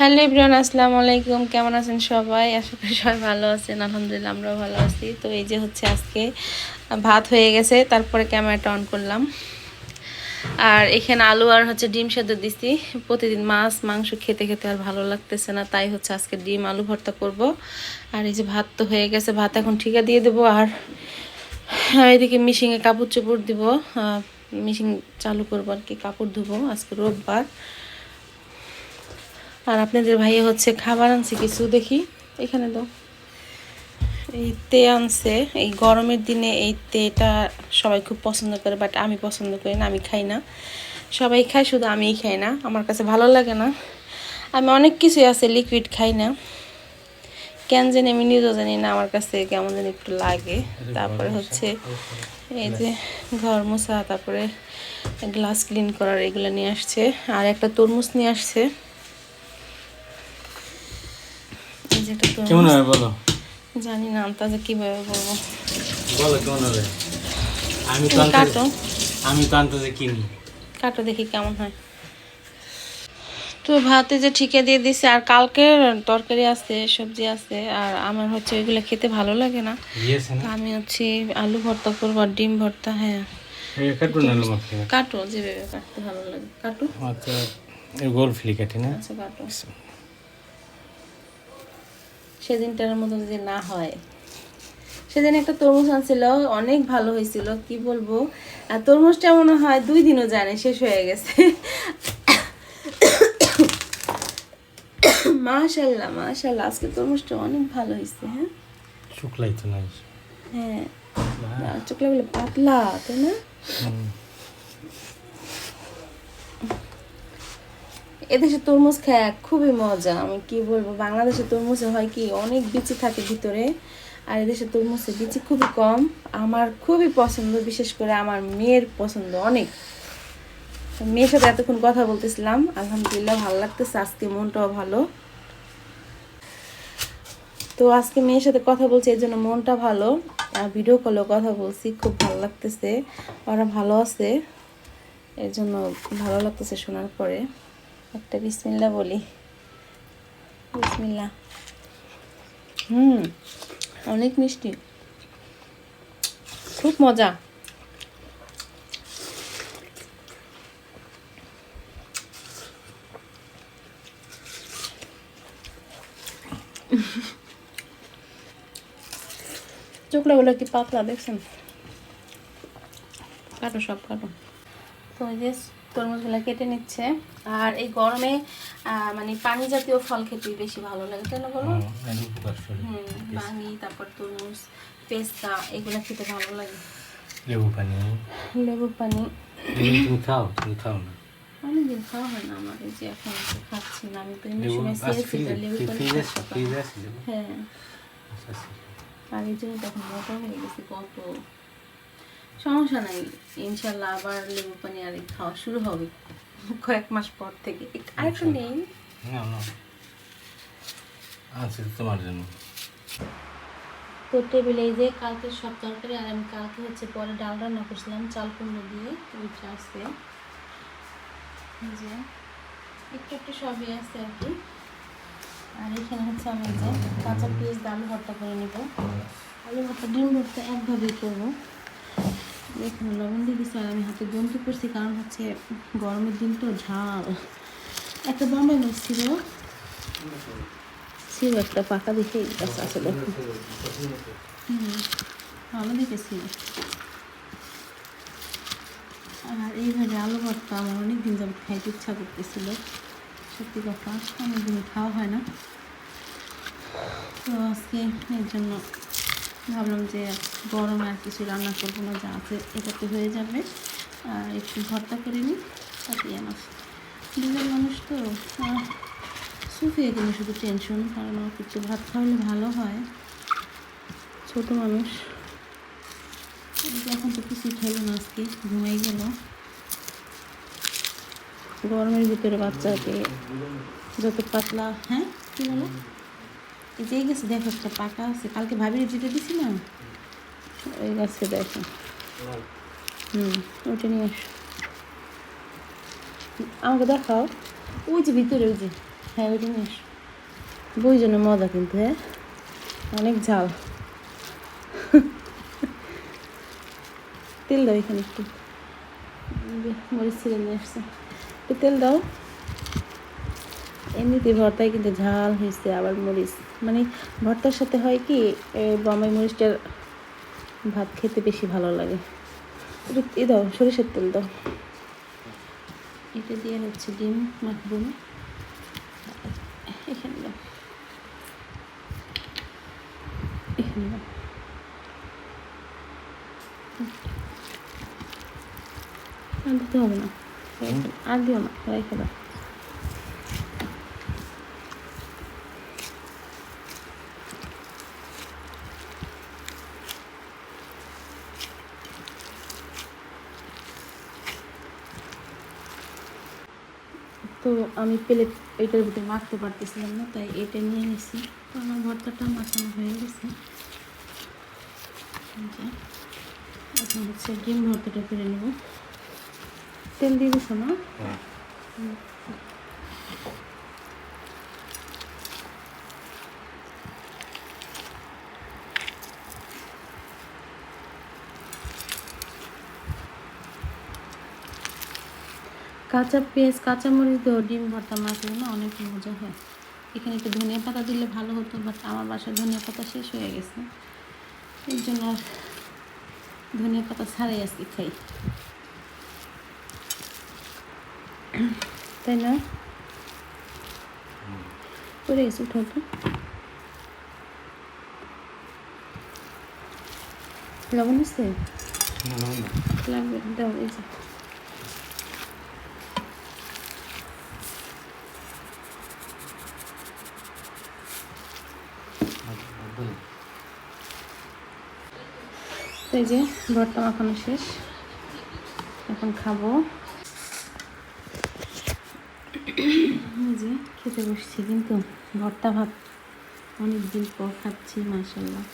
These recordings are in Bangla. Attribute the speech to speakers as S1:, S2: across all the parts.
S1: হ্যালো ইব্রান আসসালামু আলাইকুম। কেমন আছেন সবাই? আশা করি সবাই ভালো আছেন। আলহামদুলিল্লাহ, আমরাও ভালো আছি। তো এই যে হচ্ছে আজকে ভাত হয়ে গেছে, তারপরে ক্যামেরাটা অন করলাম। আর এখানে আলু আর হচ্ছে ডিম সেদ্ধ দিছি। প্রতিদিন মাছ, মাংস খেতে খেতে আর ভালো লাগতেছে না, তাই হচ্ছে আজকে ডিম আলু ভর্তা করব। আর এই যে ভাত তো হয়ে গেছে, ভাত এখন ঠিকা দিয়ে দেবো। আর এদিকে মিশিংয়ে কাপড় চোপড় দিব। মিশিং চালু করব আর কি, কাপড় ধুবো। আজকে রোববার। আর আপনাদের ভাইয়া হচ্ছে খাবার আনছে কিছু, দেখি। এখানে দাও। এই তে আনছে, এই গরমের দিনে এই তেটা সবাই খুব পছন্দ করে বাট আমি পছন্দ করি না, আমি খাই না। সবাই খায়, শুধু আমিই খাই না, আমার কাছে ভালো লাগে না। আমি অনেক কিছুই আছে লিকুইড খাই না। কেন জানি, আমি নিজেও জানি না আমার কাছে কেমন জানি একটু লাগে। তারপরে হচ্ছে এই যে ঘর মোছা, তারপরে গ্লাস ক্লিন করার এগুলো নিয়ে আসছে, আর একটা তরমুজ নিয়ে আসছে।
S2: কেমন হবে বলো?
S1: জানি না আন্তাজে কীভাবে বলব।
S2: বলো কেমন হবে? আমি তো
S1: কাটো।
S2: আমি তো আনতে যে কিনি।
S1: কাটো দেখি কেমন হয়। তো ভাতে যে ঠিকে দিয়ে দিছে আর কালকে তরকারি আছে সবজি আছে আর আমার হচ্ছে ওইগুলো খেতে ভালো লাগে না।
S2: না
S1: আমি হচ্ছে আলু ভর্তা করব আর ডিম ভর্তা হ্যাঁ। কাটো যেভাবে কাটতে ভালো লাগে। কাটো।
S2: আচ্ছা গোল ফিলি কাটি না?
S1: আচ্ছা কাটো। সেদিনটার মতো যদি না হয়। সেদিন একটা তরমুজ আনছিল অনেক ভালো হয়েছিল কি বলব? আর তরমুজটা মনে হয় দুই দিনও জানে শেষ হয়ে গেছে। মাশাল্লাহ মাশাল্লাহ আজকে তরমুজটা অনেক ভালো হয়েছে হ্যাঁ?
S2: শুকলাই তো নাই।
S1: হ্যাঁ। চোখলাগুলো পাতলা তাই না? এদেশে তরমুজ খায় খুবই মজা। আমি কি বলব, বাংলাদেশে তরমুজে হয় কি, অনেক বিচি থাকে ভিতরে, আর এদেশে তরমুজে বিচি খুবই কম। আমার খুবই পছন্দ, বিশেষ করে আমার মেয়ের পছন্দ অনেক। মেয়ের সাথে এতক্ষণ কথা বলতেছিলাম, আলহামদুলিল্লাহ ভালো লাগতেছে, আজকে মনটাও ভালো। তো আজকে মেয়ের সাথে কথা বলছি, এর জন্য মনটা ভালো। আর ভিডিও কলেও কথা বলছি, খুব ভালো লাগতেছে। ওরা ভালো আছে, এর জন্য ভালো লাগতেছে শোনার পরে। একটা বিসমিল্লা বলি। বিসমিল্লা। হুম। অনেক মিষ্টি। খুব মজা। চোখলাগুলো কি পাতলা দেখছেন? কাটো সব কাটো। তো যে তরমুজগুলো কেটে নিচ্ছে। আর এই গরমে মানে পানি জাতীয় ফল খেতে বেশি ভালো লাগে তাই না বলো।
S2: হুম
S1: পানি তারপর তরমুজ পেস্তা এগুলো খেতে ভালো লাগে।
S2: লেবু পানি।
S1: লেবু পানি।
S2: তুমি খাও তুমি খাও না?
S1: অনেকদিন খাওয়া হয় না আমার এই যে এখন খাচ্ছি না আমি তো এমনি সময়
S2: আজ
S1: লেবু পানি হ্যাঁ।
S2: আচ্ছা, আচ্ছা।
S1: আর এই জন্য তখন মোটা হয়ে গেছে কত? সমস্যা নাই ইনশাল্লাহ আবার লেবু পানি আর খাওয়া শুরু হবে কয়েক মাস পর থেকে। আরেকটু নেই?
S2: আনছি তো তোমার জন্য।
S1: তো টেবিলে এই যে কালকে সব তরকারি আর আমি কালকে হচ্ছে পরে ডাল রান্না করছিলাম চাল কুমড়ো দিয়ে ওইটা আছে। যে একটু একটু সবই আছে আর কি। আর এখানে হচ্ছে আমি যে কাঁচা পেঁয়াজ আলু ভর্তা করে নিব। আলু ভর্তা ডিম ভর্তা একভাবেই করব। এখানে লবণ দিয়ে দিচ্ছি আর আমি হাতে গন্তি করছি, কারণ হচ্ছে গরমের দিন তো ঝাল। একটা মাছ ছিল। ছিল একটা পাকা দেখে দেখো ভালো দেখেছি। আর এইভাবে আলু ভর্তা আমার অনেক দিন যাবত খাইতে ইচ্ছা করতেছিল। সত্যি কথা, অনেকদিন খাওয়া হয় না। তো আজকে এর জন্য ভাবলাম যে গরমে আর কিছু রান্না করব না, যা আছে এটাতে হয়ে যাবে। আর একটু ভর্তা করে নিই, তাতে আমার দুজন মানুষ তো সুফিয়ে দিনে শুধু টেনশন কারণ আমার একটু ভাত খাওয়ালে ভালো হয়। ছোট মানুষ। এখন তো কিছুই খেলো না আজকে, ঘুমাই গেল। গরমের ভিতরে বাচ্চাকে যত পাতলা হ্যাঁ কি বলো? এই যে এই গাছে দেখো একটা পাকা আছে কালকে ভাবির যেটা দিছি না। ওই গাছে দেখো। হুম ওইটা নিয়ে আসো। আমাকে দেখাও। ওই যে ভিতরে ওই যে। হ্যাঁ ওই জিনিস বই জন্য মজা কিন্তু হ্যাঁ? অনেক ঝাল। তেল দাও এখানে একটু। মরিচ ছিঁড়ে নিয়ে আসছে। একটু তেল দাও। এমনিতে ভর্তায় কিন্তু ঝাল হয়েছে আবার মরিচ। মানে ভর্তার সাথে হয় কি এ, বম্বাই মরিচটার ভাত খেতে বেশি ভালো লাগে। এ দাও সরিষার তেল দাও। এটা দিয়ে হচ্ছে ডিম মাখবো না। এখানে দাও। এখানে দাও। দিতে হবে না। আর দিও না রেখে দাও। তো আমি প্লেট এটার ভিতরে মাখতে পারতেছিলাম না তাই এটা নিয়ে নিছি। তো আমার ভর্তাটা মাখানো হয়ে গেছে। এখন হচ্ছে ডিম ভর্তাটা করে নেব। তেল দিয়ে দিস না? কাঁচা পেঁয়াজ কাঁচা মরিচ দিয়েও ডিম ভর্তা মাখলে না অনেক মজা হয়। এখানে একটু ধনিয়া পাতা দিলে ভালো হতো বাট আমার বাসায় ধনিয়া পাতা শেষ হয়ে গেছে। এর জন্য আর ধনিয়া পাতা ছাড়াই আজকে খাই। তাই না? করে গেছে উঠো তো লবণ আছে? লাগবে দাও এই যে
S2: লাগবে না।
S1: তো এই যে ভর্তা মাখানো শেষ। এখন খাব। যে খেতে বসছি, কিন্তু ভর্তা ভাত অনেক দিন পর খাচ্ছি মাসাল্লাহ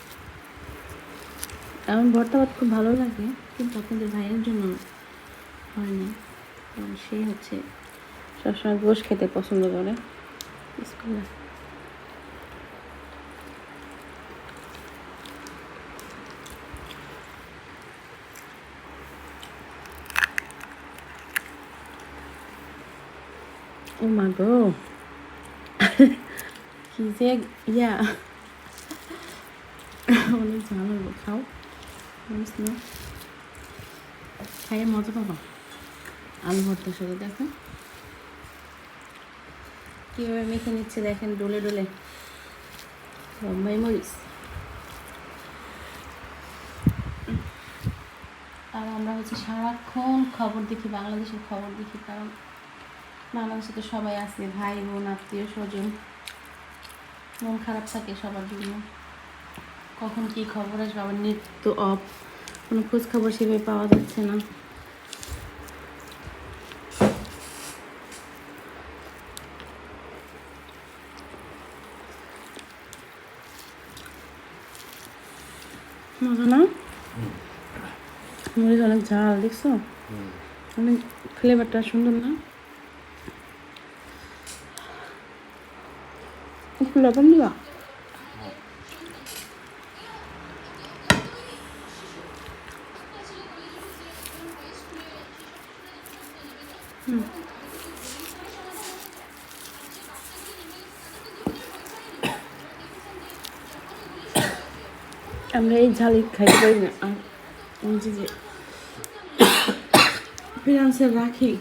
S1: আমার ভর্তা ভাত খুব ভালো লাগে, কিন্তু আপনাদের ভাইয়ের জন্য হয় না। কারণ সে হচ্ছে সবসময় গোশ খেতে পছন্দ করে। বিসমিল্লাহ। ও মা গো কি যে ইয়া অনেক ঝাল হলো খাও না খাইয়ে মজা পাবো। আলু ভর্তার সাথে দেখো কীভাবে মেখে নিচ্ছে দেখেন ডলে ডলে। বোম্বাই মরিচ। আর আমরা হচ্ছে সারাক্ষণ খবর দেখি, বাংলাদেশের খবর দেখি, কারণ বাংলাদেশে সাথে সবাই আছে ভাই বোন আত্মীয় স্বজন। মন খারাপ থাকে সবার জন্য। কখন কি খবর আসবে? আবার নেট তো অফ। কোনো খোঁজ খবর সেভাবে পাওয়া যাচ্ছে না। মজা না মরিচ অনেক ঝাল দেখছ। অনেক ফ্লেভারটা সুন্দর না? একটু লবণ দিবা। আমরা এই ঝালই খাইতে পারি না আর যে যে ফিনান্সে রাখি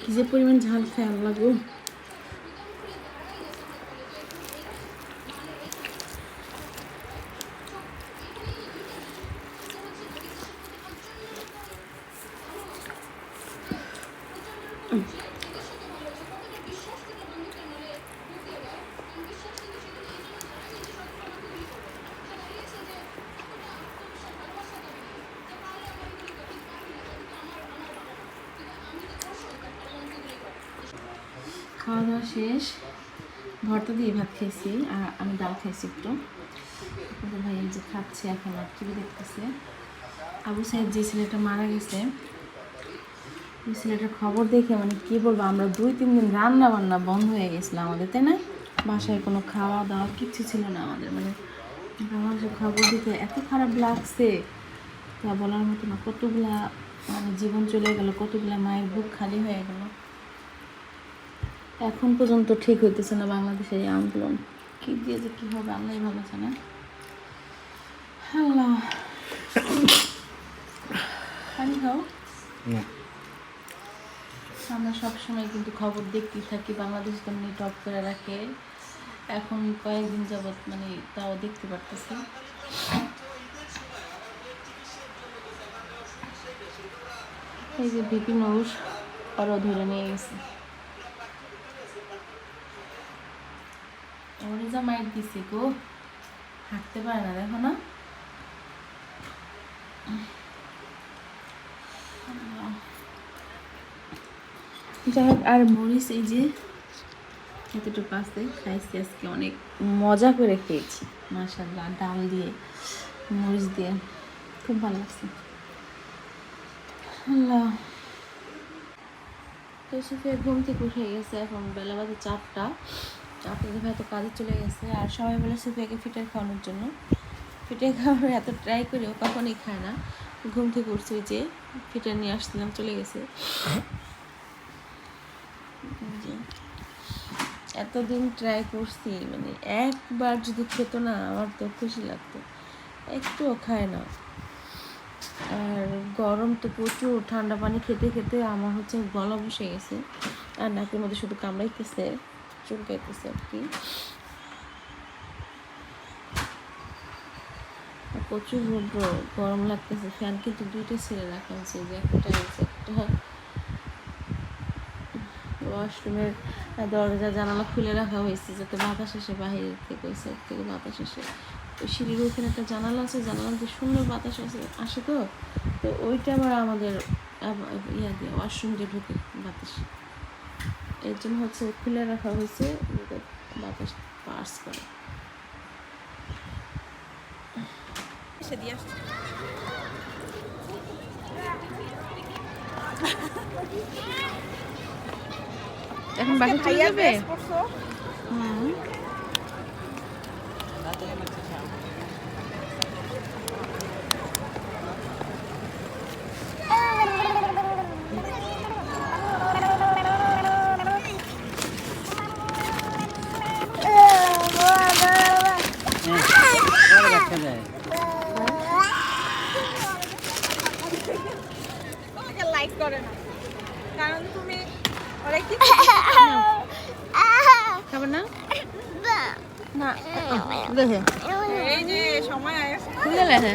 S1: কি যে পরিমাণ ঝাল খায় আল্লাহ গো খাওয়া দাওয়া শেষ। ভর্তা দিয়ে ভাত খাইছি, আর আমি ডাল খাইছি একটু। ভাই যে খাচ্ছে এখন আর টিভি দেখতেছে। আবু সাহেব যে ছেলেটা মারা গেছে ছেলেটার খবর দেখে মানে কি বলব, আমরা দুই, তিন দিন রান্না বান্না বন্ধ হয়ে গেছিল আমাদের, তাই না? বাসায় কোনো খাওয়া দাওয়া কিচ্ছু ছিল না আমাদের মানে আমার খবর দিতে এত খারাপ লাগছে। তা বলার মতো না, কতগুলা মানে জীবন চলে গেল, কতগুলা মায়ের বুক খালি হয়ে গেল। এখন পর্যন্ত ঠিক হইতেছে না বাংলাদেশের এই আন্দোলন। কি দিয়ে যে কী হবে, আল্লাহ ভালো জানে আল্লাহ। পানি খাও
S2: না।
S1: আমরা সবসময় কিন্তু খবর দেখতেই থাকি। বাংলাদেশ তেমনি টপ করে রাখে। এখন কয়েকদিন যাবৎ মানে তাও দেখতে পারতেছি। এই যে বিপি নৌর আরও ধরে নিয়ে গেছে। ওরে যা মাইক দিছে গো, হাঁটতে পারে না, দেখো না। যাই হোক আর মরিচ এই যে এতটুকু আছে, খাইছি আজকে অনেক মজা করে খেয়েছি। মাশাল্লাহ ডাল দিয়ে, মরিচ দিয়ে, খুব ভালো লাগছে। আল্লাহ। তো সুফিয়া ঘুম থেকে উঠে গেছে, এখন বেলা বাজে চারটা। চারটা দেখে হয়তো কাজে চলে গেছে, আর সবাই বলে সুফিয়াকে ফিটার খাওয়ানোর জন্য। ফিটার খাওয়ানোর এত ট্রাই করেও কখনই খায় না। ঘুম থেকে উঠছে যে, ফিটার নিয়ে আসছিলাম, চলে গেছে। যে এতদিন ট্রাই করছি মানে একবার যদি খেতো না, আমার তো খুশি লাগতো। একটুও খায় না। আর গরম তো প্রচুর, ঠান্ডা পানি খেতে খেতে আমার হচ্ছে গলা বসে গেছে। আর নাকের মধ্যে শুধু কামড়াইতেছে, চুলকাইতেছে আর কি। প্রচুর গরম লাগতেছে। ফ্যান কিন্তু দুইটা ছেড়ে রাখা হয়েছে, যে একটা একটা। ওয়াশরুমের দরজা জানালা খুলে রাখা হয়েছে যাতে বাতাস আসে বাহির থেকে ওই সাইড থেকে বাতাস আসে তো সিঁড়ির ওখানে একটা জানালা আছে জানালাতে সুন্দর বাতাস আসে আসে তো? তো ওইটা আবার আমাদের ইয়া দিয়ে ওয়াশরুম দিয়ে ঢুকে বাতাস। এর জন্য হচ্ছে খুলে রাখা হয়েছে বাতাস পাস করে। এখন বাসা চলে যাবে হুম
S2: দেখা যায়
S3: তোমাকে লাইক করে না কারণ তুমি ওরা কি
S1: খাবে না না দেখে
S3: এই যে সময় আয়েছে
S1: খুলে লেহে